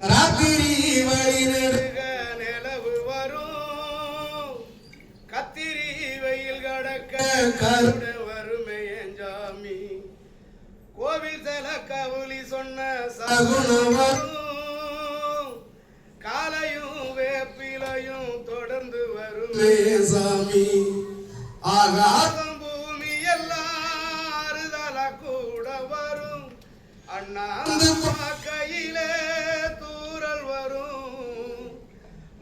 ராத்திரி வழி நெடு நெடுக நிலவு வரும் கத்திரி வெயில் கடக்க கருட வறுமை எஞ்சாமி கோவில் செல கவுளி சொன்ன சகுனம் சகுனம் காலையும் வேப்பிலையும் தொடர்ந்து வரும். சாமி. ஆகா ஆகம் பூமி எல்லாம் அறுதல கூட வரும். அண்ணா கையிலே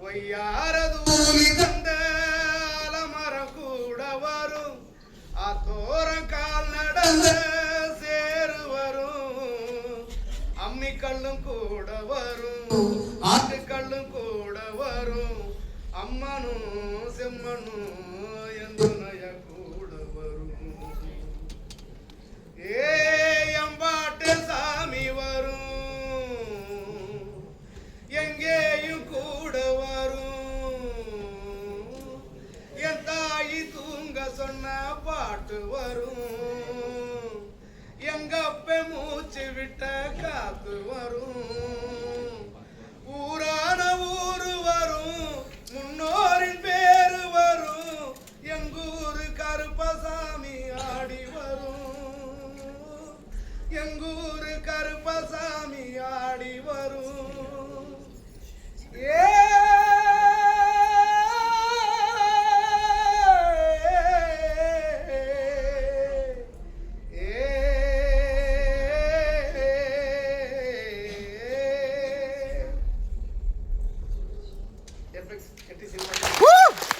ஒய்யாரது தந்த அலமரம் கூட வரும். அத்தோரம் கால் நடந்த சேரு வரும். கூட வரும். ஆட்டுக்கல்லும் கூட வரும். அம்மனும் செம்மனும் எந்த நயக்கும் பாட்டு வரும். எங்கப்ப மூச்சு விட்ட காத்து வரும். ஊரான ஊரு வரும். முன்னோரின் பேரு வரும். எங்கூரு கருப்பசாமி ஆடி வரும். எங்கூரு கருப்பசாமி Uh!